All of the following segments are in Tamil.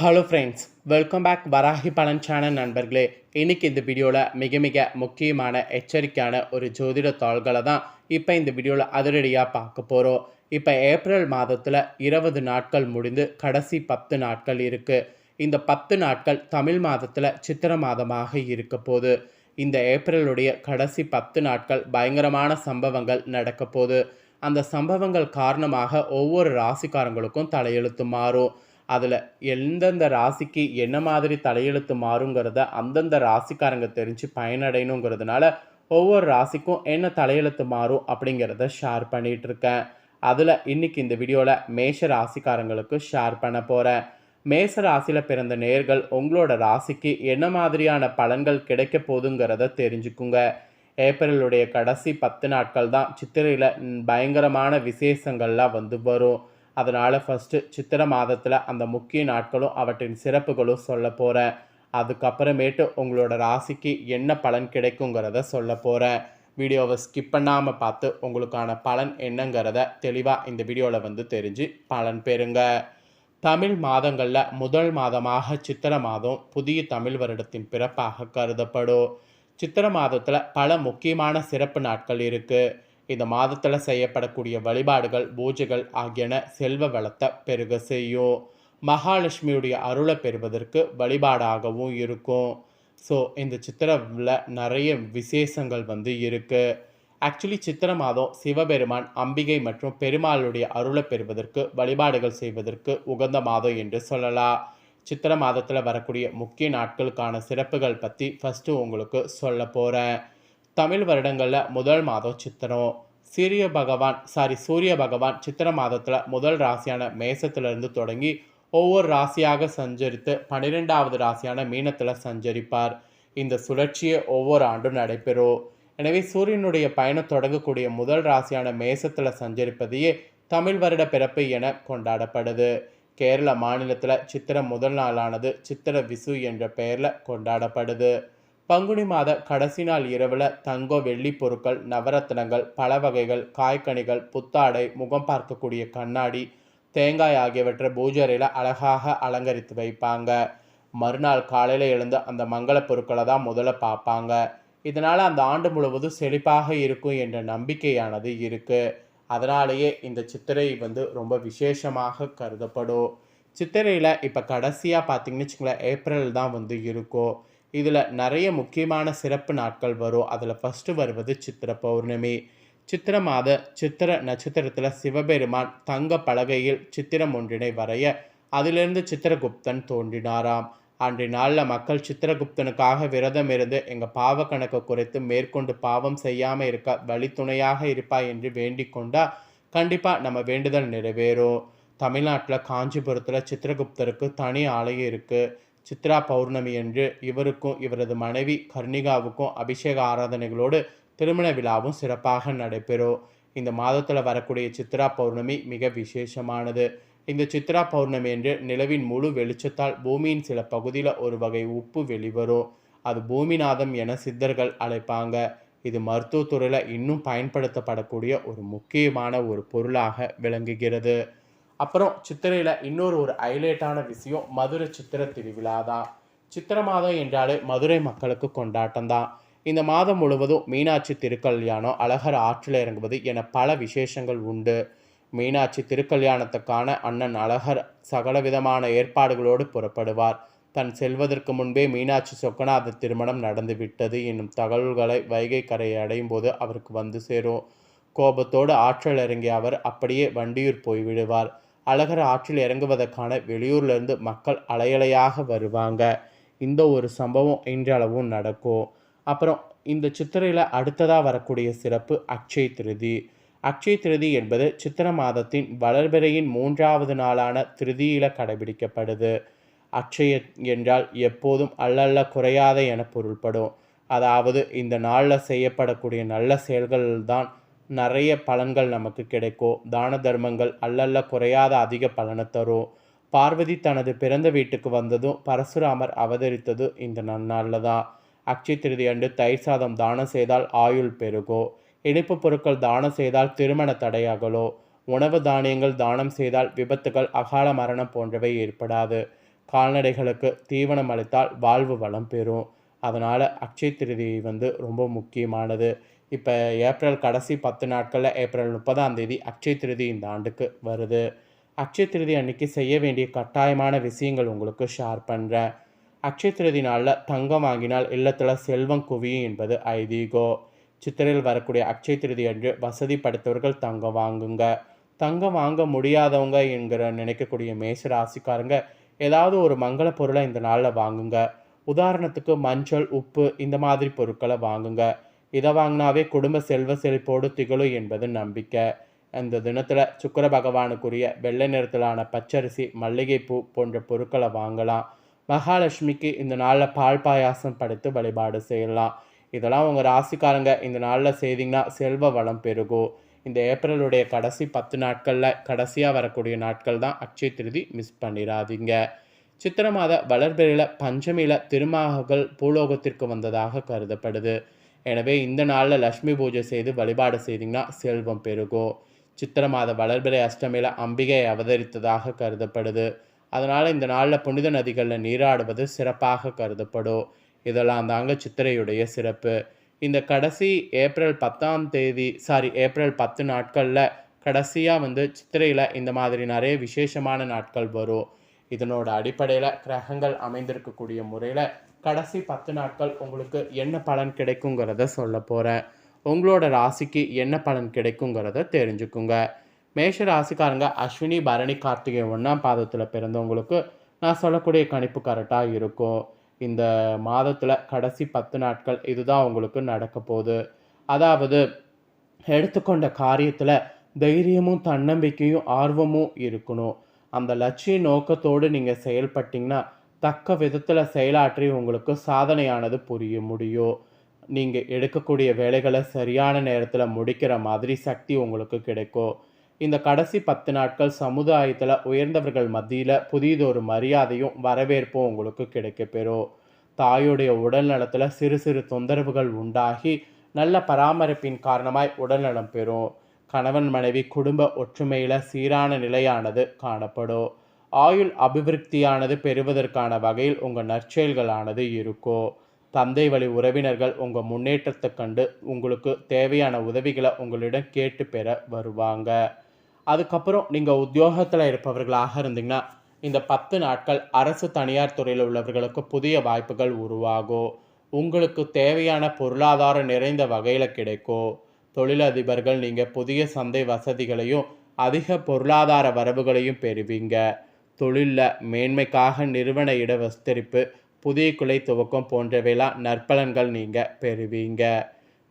Hello friends welcome back Varahi பலன் சேனல் நண்பர்களே. இன்னைக்கு இந்த வீடியோவில் மிக மிக முக்கியமான எச்சரிக்கையான ஒரு ஜோதிட தாள்களை தான் இப்போ இந்த வீடியோவில் அதிரடியாக பார்க்க போகிறோம் இப்போ ஏப்ரல் மாதத்தில் இருபது நாட்கள் முடிந்து கடைசி பத்து நாட்கள் இருக்குது இந்த பத்து நாட்கள் தமிழ் மாதத்தில் சித்திர மாதமாக இருக்க போது இந்த ஏப்ரலுடைய கடைசி பத்து நாட்கள் பயங்கரமான சம்பவங்கள் நடக்க போகுது. அந்த சம்பவங்கள் காரணமாக ஒவ்வொரு ராசிக்காரங்களுக்கும் தலையெழுத்து மாறும். அதில் எந்தெந்த ராசிக்கு என்ன மாதிரி தலையெழுத்து மாறுங்கிறத அந்தந்த ராசிக்காரங்க தெரிஞ்சு பயனடையணுங்கிறதுனால ஒவ்வொரு ராசிக்கும் என்ன தலையெழுத்து மாறும் அப்படிங்கிறத ஷேர் பண்ணிகிட்ருக்கேன் இருக்கேன். அதில் இன்னைக்கு இந்த வீடியோவில் மேஷ ராசிக்காரங்களுக்கு ஷேர் பண்ண போகிறேன் மேச ராசியில் பிறந்த நேர்கள் உங்களோட ராசிக்கு என்ன மாதிரியான பலன்கள் கிடைக்க போதுங்கிறத தெரிஞ்சுக்குங்க. ஏப்ரலுடைய கடைசி பத்து நாட்கள் தான் சித்திரையில் பயங்கரமான விசேஷங்கள்லாம் வந்து வரும். அதனால் ஃபஸ்ட்டு சித்திரை மாதத்தில் அந்த முக்கிய நாட்களும் அவற்றின் சிறப்புகளும் சொல்ல போகிறேன் அதுக்கப்புறமேட்டு உங்களோட ராசிக்கு என்ன பலன் கிடைக்குங்கிறத சொல்ல போகிறேன் வீடியோவை ஸ்கிப் பண்ணாமல் பார்த்து உங்களுக்கான பலன் என்னங்கிறத தெளிவாக இந்த வீடியோவில் வந்து தெரிஞ்சு பலன் பெறுங்க. தமிழ் மாதங்களில் முதல் மாதமாக சித்திரை மாதம் புதிய தமிழ் வருடத்தின் பிறப்பாக கருதப்படும். சித்திரை மாதத்தில் பல முக்கியமான சிறப்பு நாட்கள் இருக்குது இந்த மாதத்தில் செய்யப்படக்கூடிய வழிபாடுகள் பூஜைகள் ஆகியன செல்வ வளத்தை பெருக செய்யும். மகாலட்சுமியுடைய அருளை பெறுவதற்கு வழிபாடாகவும் இருக்கும். ஸோ இந்த சித்திரவில் நிறைய விசேஷங்கள் வந்து இருக்குது ஆக்சுவலி சித்திர மாதம் சிவபெருமான் அம்பிகை மற்றும் பெருமாளுடைய அருளை பெறுவதற்கு வழிபாடுகள் செய்வதற்கு உகந்த மாதம் என்று சொல்லலாம். சித்திர மாதத்தில் வரக்கூடிய முக்கிய நாட்களுக்கான சிறப்புகள் பற்றி ஃபஸ்ட்டு உங்களுக்கு சொல்ல போகிறேன் தமிழ் வருடங்களில் முதல் மாதம் சித்திரம். சூரிய பகவான் சாரி சூரிய பகவான் சித்திர மாதத்தில் முதல் ராசியான மேசத்திலிருந்து தொடங்கி ஒவ்வொரு ராசியாக சஞ்சரித்து பன்னிரெண்டாவது ராசியான மீனத்தில் சஞ்சரிப்பார். இந்த சுழற்சியை ஒவ்வொரு ஆண்டும் நடைபெறும். எனவே சூரியனுடைய பயணம் தொடங்கக்கூடிய முதல் ராசியான மேசத்தில் சஞ்சரிப்பதையே தமிழ் வருட பிறப்பு என கொண்டாடப்படுது. கேரள மாநிலத்தில் சித்திர முதல் நாளானது சித்திர விசு என்ற பெயரில் கொண்டாடப்படுது. பங்குனி மாத கடைசி நாள் இரவில் தங்கம் வெள்ளி பொருட்கள் நவரத்தினங்கள் பல வகைகள் காய்கனிகள் புத்தாடை முகம் பார்க்கக்கூடிய கண்ணாடி தேங்காய் ஆகியவற்றை பூஜரையில் அழகாக அலங்கரித்து வைப்பாங்க. மறுநாள் காலையில் எழுந்து அந்த மங்கள பொருட்களை தான் முதல்ல பார்ப்பாங்க. இதனால் அந்த ஆண்டு முழுவதும் செழிப்பாக இருக்கும் என்ற நம்பிக்கையானது இருக்குது அதனாலேயே இந்த சித்திரை வந்து ரொம்ப விசேஷமாக கருதப்படும். சித்திரையில் இப்போ கடைசியாக பார்த்தீங்கன்னு வச்சுங்களேன் ஏப்ரல் தான் வந்து இருக்கும். இதில் நிறைய முக்கியமான சிறப்பு நாட்கள் வரும். அதில் ஃபஸ்ட்டு வருவது சித்திர பௌர்ணமி. சித்திர மாத சித்திர நட்சத்திரத்தில் சிவபெருமான் தங்க பலகையில் சித்திரம் ஒன்றினை வரைய அதிலிருந்து சித்திரகுப்தன் தோன்றினாராம். அன்றைய நாளில் மக்கள் சித்திரகுப்தனுக்காக விரதம் இருந்து எங்கள் பாவ கணக்கை குறைத்து மேற்கொண்டு பாவம் செய்யாமல் இருக்க வழித்துணையாக இருப்பாய் என்று வேண்டிக் கொண்டா கண்டிப்பாக நம்ம வேண்டுதல் நிறைவேறும். தமிழ்நாட்டில் காஞ்சிபுரத்தில் சித்திரகுப்தருக்கு தனி ஆலயம் இருக்குது சித்ரா பௌர்ணமி என்று இவருக்கும் இவரது மனைவி கர்ணிகாவுக்கும் அபிஷேக ஆராதனைகளோடு திருமண விழாவும் சிறப்பாக நடைபெறும். இந்த மாதத்தில் வரக்கூடிய சித்ரா பௌர்ணமி மிக விசேஷமானது. இந்த சித்ரா பௌர்ணமி என்று நிலவின் முழு வெளிச்சத்தால் பூமியின் சில பகுதியில் ஒரு வகை உப்பு வெளிவரும். அது பூமிநாதம் என சித்தர்கள் அழைப்பாங்க. இது மருத்துவத்துறையில் இன்னும் பயன்படுத்தப்படக்கூடிய ஒரு முக்கியமான ஒரு பொருளாக விளங்குகிறது. அப்புறம் சித்திரையில் இன்னொரு ஒரு ஹைலைட்டான விஷயம் மதுரை சித்திர திருவிழா தான் சித்திர மாதம் என்றாலே மதுரை மக்களுக்கு கொண்டாட்டம் தான் இந்த மாதம் முழுவதும் மீனாட்சி திருக்கல்யாணம் அழகர் ஆற்றில் இறங்குவது என பல விசேஷங்கள் உண்டு. மீனாட்சி திருக்கல்யாணத்துக்கான அண்ணன் அழகர் சகலவிதமான ஏற்பாடுகளோடு புறப்படுவார். தன் செல்வதற்கு முன்பே மீனாட்சி சொக்கநாத திருமணம் நடந்துவிட்டது என்னும் தகவல்களை வைகை கரையை அடையும் போது அவருக்கு வந்து சேரும். கோபத்தோடு ஆற்றல் இறங்கிய அவர் அப்படியே வண்டியூர் போய்விடுவார். அழகர் ஆற்றில் இறங்குவதற்கான வெளியூர்லேருந்து மக்கள் அலையலையாக வருவாங்க. இந்த ஒரு சம்பவம் இன்றளவும் நடக்கும். அப்புறம் இந்த சித்திரையில் அடுத்ததாக வரக்கூடிய சிறப்பு அக்ஷய திருதி. அக்ஷய திருதி என்பது சித்திர மாதத்தின் வளர்பிறையின் மூன்றாவது நாளான திருதியில் கடைபிடிக்கப்படுது. அக்ஷய என்றால் எப்போதும் அல்லல்ல குறையாத என பொருள்படும். அதாவது இந்த நாளில் செய்யப்படக்கூடிய நல்ல செயல்கள் தான் நிறைய பலன்கள் நமக்கு கிடைக்கும். தான தர்மங்கள் அல்லல்ல குறையாத அதிக பலனை தரும். பார்வதி தனது பிறந்த வீட்டுக்கு வந்ததும் பரசுராமர் அவதரித்தது இந்த நன்னாளில் தான். அக்ஷய திருதி அன்று தயிர் சாதம் தானம் செய்தால் ஆயுள் பெருகோ. இனிப்பு பொருட்கள் தானம் செய்தால் திருமண தடையாகலோ. உணவு தானியங்கள் தானம் செய்தால் விபத்துகள் அகால மரணம் போன்றவை ஏற்படாது. கால்நடைகளுக்கு தீவனம் அளித்தால் வாழ்வு வளம் பெறும். அதனால் அக்ஷய திருதி வந்து ரொம்ப முக்கியமானது. இப்போ ஏப்ரல் கடைசி பத்து நாட்களில் ஏப்ரல் முப்பதாம் தேதி அக்ஷய திருதி இந்த ஆண்டுக்கு வருது. அக்ஷய திருதி அன்னைக்கு செய்ய வேண்டிய கட்டாயமான விஷயங்கள் உங்களுக்கு ஷேர் பண்ணுறேன் அக்ஷய திருதி நாளில் தங்கம் வாங்கினால் இல்லத்தில் செல்வம் குவியும் என்பது ஐதீகோ. சித்திரையில் வரக்கூடிய அக்ஷய திருதி அன்று வசதி படைத்தவர்கள் தங்கம் வாங்குங்க. தங்கம் வாங்க முடியாதவங்க என்கிற நினைக்கக்கூடிய மேச ராசிக்காரங்க ஏதாவது ஒரு மங்கள பொருளை இந்த நாளில் வாங்குங்க. உதாரணத்துக்கு மஞ்சள் உப்பு இந்த மாதிரி பொருட்களை வாங்குங்க. இதை வாங்கினாவே குடும்ப செல்வ செழிப்போடு திகழும் என்பது நம்பிக்கை. அந்த தினத்தில் சுக்கர பகவானுக்குரிய வெள்ளை நிறத்திலான பச்சரிசி மல்லிகைப்பூ போன்ற பொருட்களை வாங்கலாம். மகாலட்சுமிக்கு இந்த நாளில் பால் பாயாசம் படைத்து வழிபாடு செய்யலாம். இதெல்லாம் உங்கள் ராசிக்காரங்க இந்த நாளில் செய்தீங்கன்னா செல்வ வளம் பெருகும். இந்த ஏப்ரலுடைய கடைசி பத்து நாட்களில் கடைசியாக வரக்கூடிய நாட்கள் தான் அக்ஷய திருதி மிஸ் பண்ணிடாதீங்க சித்திர மாத வளர்பிறையில் பஞ்சமியில் திருமகள் பூலோகத்திற்கு வந்ததாக கருதப்படுது. எனவே இந்த நாளில் லக்ஷ்மி பூஜை செய்து வழிபாடு செய்தீங்கன்னா செல்வம் பெருகும் சித்திர மாத வளர்பிறை அஷ்டமியில் அம்பிகை அவதரித்ததாக கருதப்படுது. அதனால் இந்த நாளில் புனித நதிகளில் நீராடுவது சிறப்பாக கருதப்படும் இதெல்லாம் தாங்க சித்திரையுடைய சிறப்பு. இந்த கடைசி ஏப்ரல் பத்தாம் தேதி சாரி ஏப்ரல் பத்து நாட்களில் கடைசியாக வந்து சித்திரையில் இந்த மாதிரி நிறைய விசேஷமான நாட்கள் வரும். இதனோட அடிப்படையில் கிரகங்கள் அமைந்திருக்கக்கூடிய முறையில் கடைசி பத்து நாட்கள் உங்களுக்கு என்ன பலன் கிடைக்குங்கிறத சொல்ல போகிறேன் உங்களோட ராசிக்கு என்ன பலன் கிடைக்குங்கிறத தெரிஞ்சுக்குங்க. மேஷ ராசிக்காரங்க அஸ்வினி பரணி கார்த்திகை ஒன்றாம் பாதத்தில் பிறந்தவங்களுக்கு நான் சொல்லக்கூடிய கணிப்பு கரெக்டாக இருக்கும். இந்த மாதத்தில் கடைசி பத்து நாட்கள் இதுதான் உங்களுக்கு நடக்க போகுது. அதாவது எடுத்துக்கொண்ட காரியத்தில் தைரியமும் தன்னம்பிக்கையும் ஆர்வமும் இருக்கணும். அந்த லட்சிய நோக்கத்தோடு நீங்கள் செயல்பட்டிங்கன்னா தக்க விதத்தில் செயலாற்றி உங்களுக்கு சாதனையானது புரிய முடியும் நீங்கள் எடுக்கக்கூடிய வேலைகளை சரியான நேரத்தில் முடிக்கிற மாதிரி சக்தி உங்களுக்கு கிடைக்கும் இந்த கடைசி பத்து நாட்கள் சமுதாயத்தில் உயர்ந்தவர்கள் மத்தியில் புதியதொரு மரியாதையும் வரவேற்பும் உங்களுக்கு கிடைக்கப்பெறும் தாயுடைய உடல் நலத்தில் சிறு சிறு தொந்தரவுகள் உண்டாகி நல்ல பராமரிப்பின் காரணமாய் உடல்நலம் பெறும் கணவன் மனைவி குடும்ப ஒற்றுமையில் சீரான நிலையானது காணப்படும் ஆயுள் அபிவிருத்தியானது பெறுவதற்கான வகையில் உங்கள் நற்செயல்களானது இருக்கோ. தந்தை வழி உறவினர்கள் உங்கள் முன்னேற்றத்தை கண்டு உங்களுக்கு தேவையான உதவிகளை உங்களிடம் கேட்டு பெற வருவாங்க. அதுக்கப்புறம் நீங்கள் உத்தியோகத்தில் இருப்பவர்களாக இருந்தீங்கன்னா இந்த பத்து நாட்கள் அரசு தனியார் துறையில் உள்ளவர்களுக்கு புதிய வாய்ப்புகள் உருவாகும் உங்களுக்கு தேவையான பொருளாதார நிறைந்த வகையில் கிடைக்கும் தொழிலதிபர்கள் நீங்கள் புதிய சந்தை வசதிகளையும் அதிக பொருளாதார வரவுகளையும் பெறுவீங்க. தொழிலில் மேன்மைக்காக நிறுவன இட விஸ்தரிப்பு புதிய குலை துவக்கம் போன்றவையெல்லாம் நற்பலன்கள் நீங்கள் பெறுவீங்க.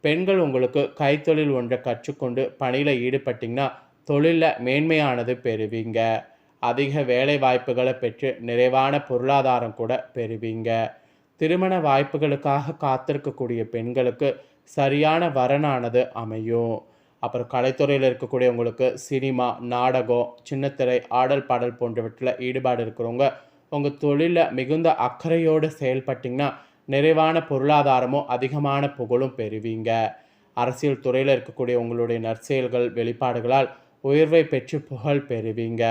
பெண்கள் உங்களுக்கு கைத்தொழில் ஒன்றை கற்றுக்கொண்டு பணியில் ஈடுபட்டிங்கன்னா தொழிலில் மேன்மையானது பெறுவீங்க. அதிக வேலை வாய்ப்புகளை பெற்று நிறைவான பொருளாதாரம் கூட பெறுவீங்க. திருமண வாய்ப்புகளுக்காக காத்திருக்கக்கூடிய பெண்களுக்கு சரியான வரனானது அமையும். அப்புறம் கலைத்துறையில் இருக்கக்கூடியவங்களுக்கு சினிமா நாடகம் சின்னத்திரை ஆடல் பாடல் போன்றவற்றில் ஈடுபாடு இருக்கிறவங்க உங்கள் தொழிலில் மிகுந்த அக்கறையோடு செயல்பட்டிங்கன்னா நிறைவான பொருளாதாரமும் அதிகமான புகழும் பெறுவீங்க. அரசியல் துறையில் இருக்கக்கூடிய உங்களுடைய நற்செயல்கள் வெளிப்பாடுகளால் உயர்வை பெற்று புகழ் பெறுவீங்க.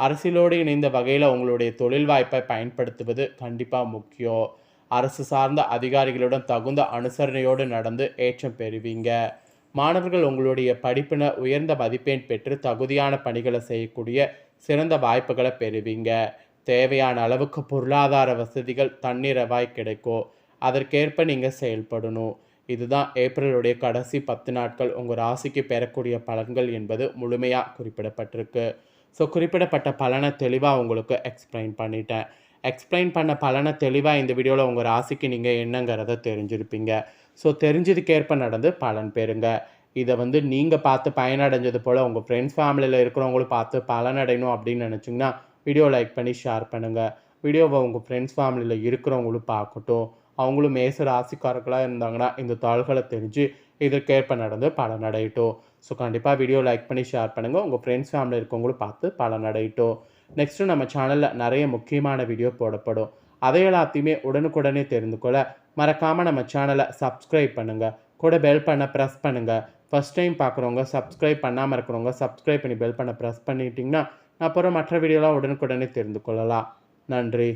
அரசியலோடு இணைந்த வகையில் உங்களுடைய தொழில் வாய்ப்பை பயன்படுத்துவது கண்டிப்பாக முக்கியம். அரசு சார்ந்த அதிகாரிகளுடன் தகுந்த அனுசரணையோடு நடந்து ஏற்றம் பெறுவீங்க. மாணவர்கள் உங்களுடைய படிப்பின உயர்ந்த மதிப்பெண் பெற்று தகுதியான பணிகளை செய்யக்கூடிய சிறந்த வாய்ப்புகளை பெறுவீங்க. தேவையான அளவுக்கு பொருளாதார வசதிகள் தன்னிறவாய் கிடைக்கும். அதற்கேற்ப நீங்கள் செயல்படணும். இதுதான் ஏப்ரலுடைய கடைசி பத்து நாட்கள் உங்கள் ராசிக்கு பெறக்கூடிய பலன்கள் என்பது முழுமையாக குறிப்பிடப்பட்டிருக்கு. ஸோ குறிப்பிடப்பட்ட பலனை தெளிவாக உங்களுக்கு எக்ஸ்பிளைன் பண்ணிட்டேன். எக்ஸ்பிளைன் பண்ண பலனை தெளிவாக இந்த வீடியோவில் உங்கள் ராசிக்கு நீங்கள் என்னங்கிறத தெரிஞ்சிருப்பீங்க. ஸோ தெரிஞ்சதுக்கேற்ப நடந்து பலன் பெறுங்க. இதை வந்து நீங்கள் பார்த்து பயனடைஞ்சது போல் உங்கள் ஃப்ரெண்ட்ஸ் ஃபேமிலியில் இருக்கிறவங்களும் பார்த்து பலனடையணும் அப்படின்னு நினச்சிங்கன்னா வீடியோ லைக் பண்ணி ஷேர் பண்ணுங்கள் வீடியோவை உங்கள் ஃப்ரெண்ட்ஸ் ஃபேமிலியில் இருக்கிறவங்களும் பார்க்கட்டும். அவங்களும் மேச ராசிக்காரர்களாக இருந்தாங்கன்னா இந்த தாள்களை தெரிஞ்சு இதற்கேற்ப நடந்து பலனடையட்டும். ஸோ கண்டிப்பாக வீடியோ லைக் பண்ணி ஷேர் பண்ணுங்கள் உங்கள் ஃப்ரெண்ட்ஸ் ஃபேமிலி இருக்கவங்களும் பார்த்து பலனடையட்டும். நெக்ஸ்ட்டு நம்ம சேனலில் நிறைய முக்கியமான வீடியோ போடப்படும். அதை எல்லாத்தையுமே உடனுக்குடனே தெரிந்து கொள்ள மறக்காமல் நம்ம சேனலை சப்ஸ்கிரைப் பண்ணுங்கள் கூட பெல் பண்ண ப்ரெஸ் பண்ணுங்கள் ஃபஸ்ட் டைம் பார்க்குறவங்க சப்ஸ்கிரைப் பண்ணாமல் இருக்கிறவங்க சப்ஸ்கிரைப் பண்ணி பெல் பண்ண ப்ரெஸ் பண்ணிட்டீங்கன்னா அப்புறம் மற்ற வீடியோலாம் உடனுக்குடனே தெரிந்து கொள்ளலாம். நன்றி.